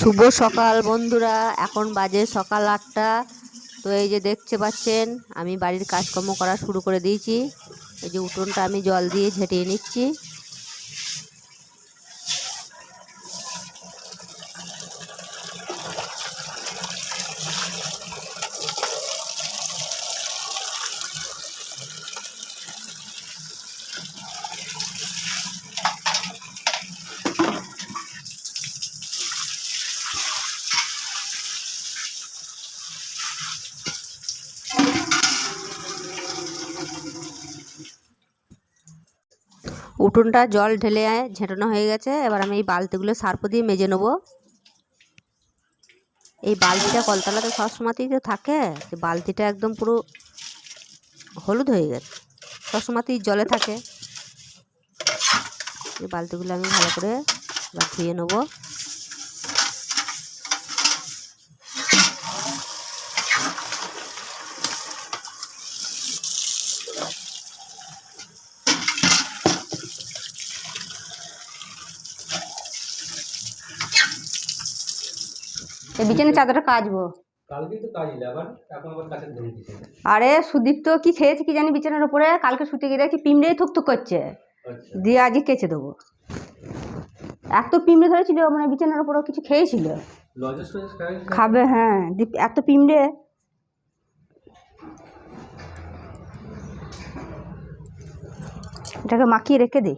শুভ সকাল, বন্ধুরা। এখন বাজে সকাল আটটা। তো এই যে দেখতে পাচ্ছেন, আমি বাড়ির কাজকর্ম করা শুরু করে দিয়েছি। এই যে উঠোনটা আমি জল দিয়ে ঝেটিয়ে নিচ্ছি। উঠোনটা জল ঢেলে ঝেঁটানো হয়ে গেছে। এবার আমি এই বালতিগুলো সার্প দিয়ে মেজে নেব। এই বালতিটা কলতলাতে সবসময়তেই তো থাকে। বালতিটা একদম পুরো হলুদ হয়ে গেছে। সবসময়তেই জলে থাকে। এই বালতিগুলো আমি ভালো করে ধুয়ে নেব এই বিছানার চাদরটা কাচবো কালকেই তো কাজ এলে আবার এখন আবার কাছে ধরে দিচ্ছে আরে সুদীপ তো কি খেয়েছে কি জানি বিছানার উপরে কালকে শুতে গিয়ে দেখছি পিমড়েই থুকথুক করছে। আচ্ছা। দিয়ে আজকে কেচে দেবো। এত পিমড়ে ধরেছিল মানে বিছানার উপরেও কিছু খেয়েছিল। খাবে হ্যাঁ দীপ এত পিমড়ে এটাকে মাখিয়ে রেখে দে।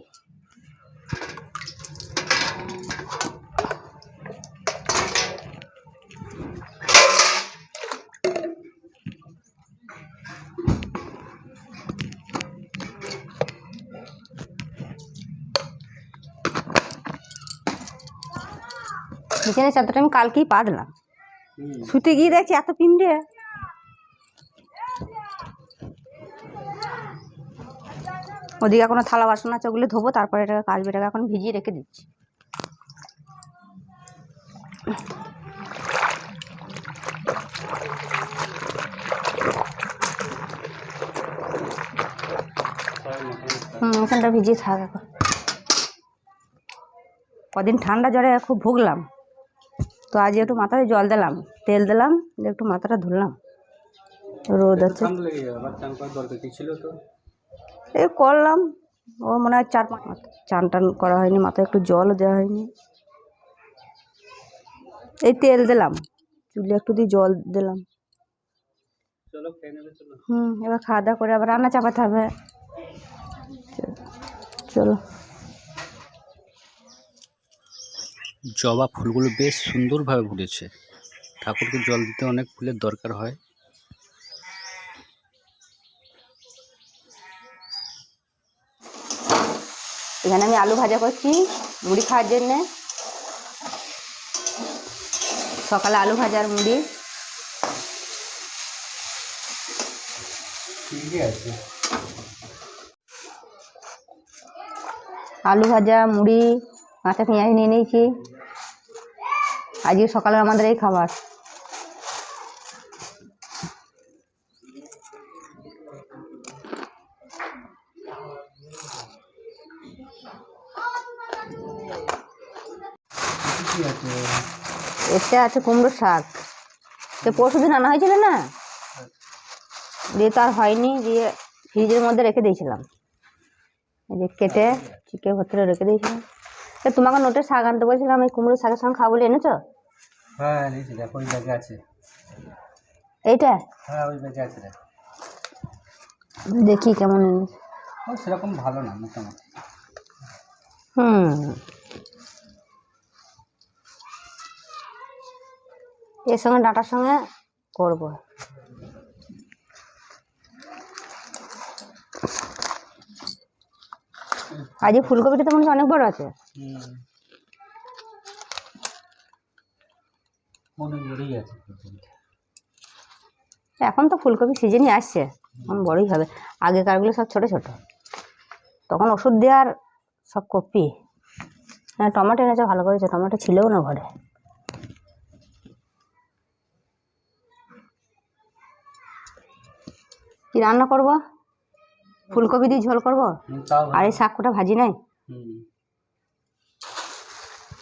বিছানার চাদরটা আমি কালকেই পাতলাম। শুতে গিয়ে দেখছি এত পিমড়ে ওদিকে কোনো থালা বাসন আছে, ওগুলো ধোবো, তারপরে এটাকে এটাকে এখন ভিজিয়ে রেখে দিচ্ছি। হুম ভিজিয়ে থাক এখন। কদিন ঠান্ডা জ্বরে খুব ভুগলাম। তো আজ একটু মাথায় জল দিলাম তেল দিলাম একটু মাথাটা ধুলাম। রোদ আছে এই করলাম ও মনে হয় চার পাঁচ চান টান করা হয়নি মাথায় একটু জলও দেওয়া হয়নি। এই তেল দিলাম চুলে একটু দিয়ে জল দিলাম। হুম এবার খাওয়া দাওয়া করে আবার রান্না চাপাতে হবে। চলো। জবা ফুলগুলো বেশ সুন্দরভাবে ফুটেছে। ঠাকুরকে জল দিতে অনেক ফুলের দরকার হয়। এখানে আমি আলু ভাজা করছি, মুড়ি খাওয়ার জন্যে। সকালে আলু ভাজার মুড়ি। আলু ভাজা, মুড়ি কাঁচা পেঁয়াজ নিয়ে নিয়েছি। আজকে সকালে আমাদের এই খাবার। ঠিকই আছে কুমড়ো শাক। সে পরশু দিন আনা হয়েছিল না? দিয়ে তো আর হয়নি, দিয়ে ফ্রিজের মধ্যে রেখে দিয়েছিলাম। যে কেটে চিকে ভেতরে রেখে দিয়েছিলাম। তোমাকে নোটে শাক আনতে বলছিলাম এই কুমড়ো শাকের সঙ্গে খাব বলে এনেছো? হ্যাঁ নিয়েছি দেখো ওই ব্যাগে আছে। এইটা? হ্যাঁ ওই ব্যাগে আছে দেখ। দেখি কেমন ও সেরকম ভালো না মোটামুটি। হুম। এর সঙ্গে ডাটার সঙ্গে করব। আজ ফুলকপিটা তো মনে হচ্ছে অনেক বড় আছে? হুম। অনেক বড়ই আছে এখন তো ফুলকপি সিজনই আসছে এখন বড়ই হবে। আগেকারগুলো সব ছোট ছোট। তখন ওষুধ দেওয়ার সব কপি। হ্যাঁ টমেটো এনেছে ভালো করেছে। টমেটো ছিলও না ঘরে। কি রান্না করব? ফুলকপি দিয়ে ঝোল করব? আর এই শাক কোটা ভাজি নাই?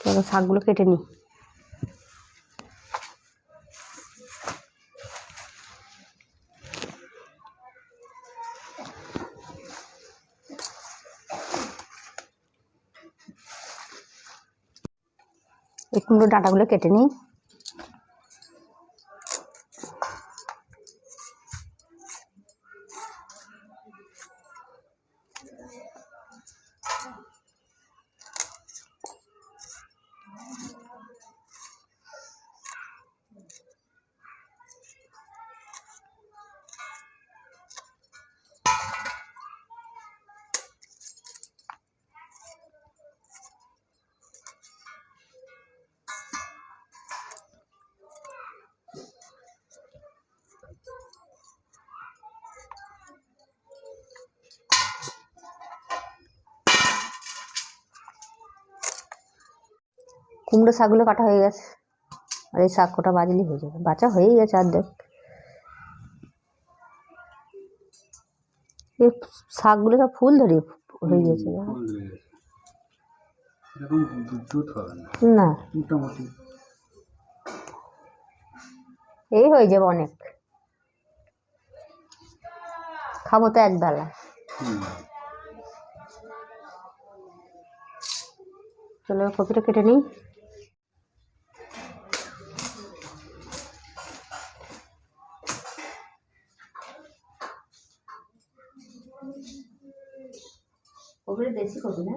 চলো শাকগুলো কেটে নিই এই ডাঁটাগুলো কেটে নিই। কুমড়ো শাকগুলো কাটা হয়ে গেছে। আর এই শাক কটা বাজলেই হয়ে যাবে। বাচ্চা হয়েই গেছে অর্ধেক। এই শাকগুলো সব ফুল ধরিয়ে হয়ে গেছে। না। এই হয়ে যাবে অনেক। খাব তো একবেলা। চলো কপিটা কেটে নিই। কপি না?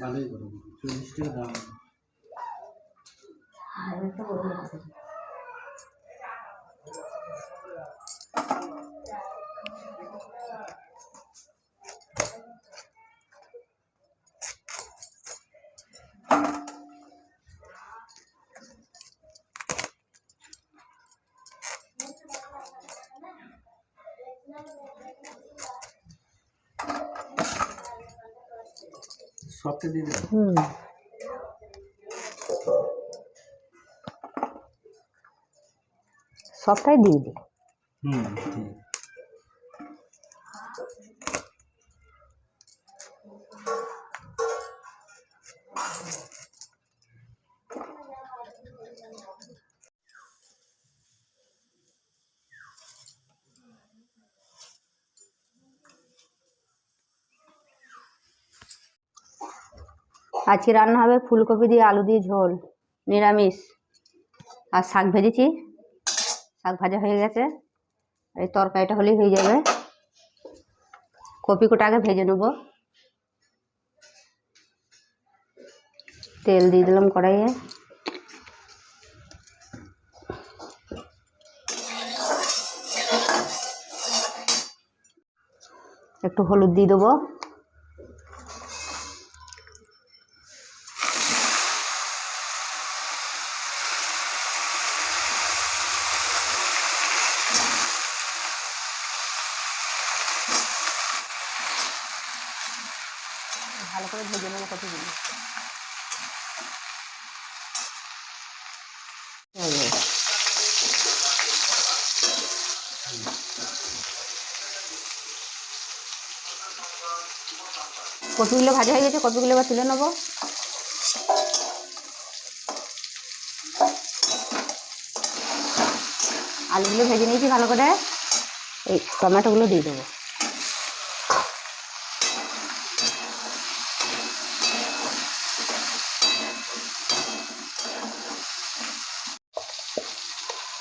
ভালোই করব চল্লিশ টাকা দাম। আর একটা বড় কপি। সবটা দিয়ে দেবো হুম সবটাই দিয়ে দিই হুম ঠিক আজকে রান্না হবে ফুলকপি দিয়ে আলু দিয়ে ঝোল, নিরামিষ। আর শাক ভেজেছি, শাক ভাজা হয়ে গেছে। এই তরকারিটা হলেই হয়ে যাবে। কপি কোটা আগে ভেজে নেব। তেল দিয়ে দিলাম কড়াইয়ে। একটু হলুদ দিয়ে দেবো। ভেজে নেব কপিগুলো। কপিগুলো ভাজা হয়ে গেছে কপিগুলো এবার তুলে নেব। আলুগুলো ভেজে নিয়েছি ভালো করে। এই টমেটোগুলো দিয়ে দেবো।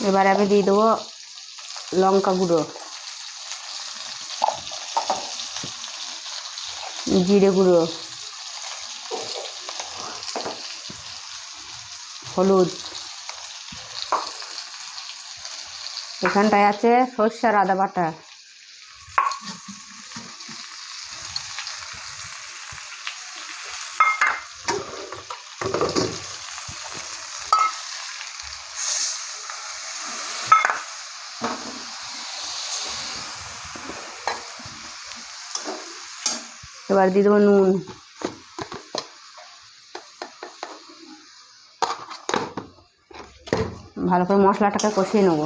এবার আমি দিয়ে দেবো লঙ্কা গুঁড়ো। জিরে গুঁড়ো। হলুদ। এখানটায় আছে সর্ষে আর আদা বাটা। এবার দিয়ে দেবো নুন। ভালো করে মশলাটাকে কষিয়ে নেব।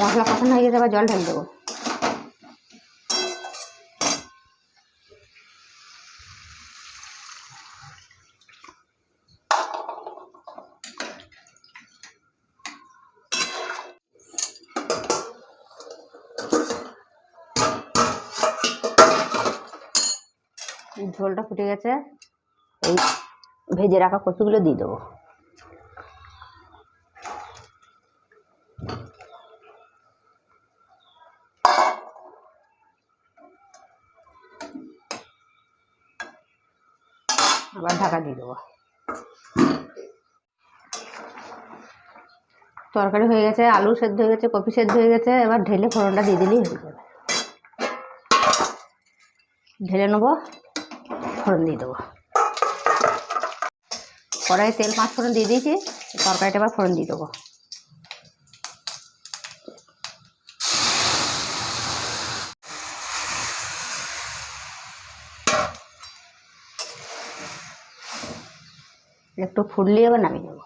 মশলা কষানো হয়ে গেছে, এবার জল ঢেলে দেবো। ঝোলটা ফুটে গেছে। এই ভেজে রাখা কপিগুলো দিয়ে দেবো। আবার ঢাকা দিয়ে দেবো। তরকারি হয়ে গেছে, আলু সেদ্ধ হয়ে গেছে, কপি সেদ্ধ হয়ে গেছে। এবার ঢেলে ফোড়নটা দিয়ে দিলেই হয়ে যাবে। ঢেলে নেব। ফোড়ন দিয়ে দেবো। কড়াই তেল পাঁচ ফোড়ন দিয়ে দিয়েছি, তরকারিটা এবার ফোড়ন দিয়ে দেবো। একটু ফুটলিয়ে এবার নামিয়ে দেবো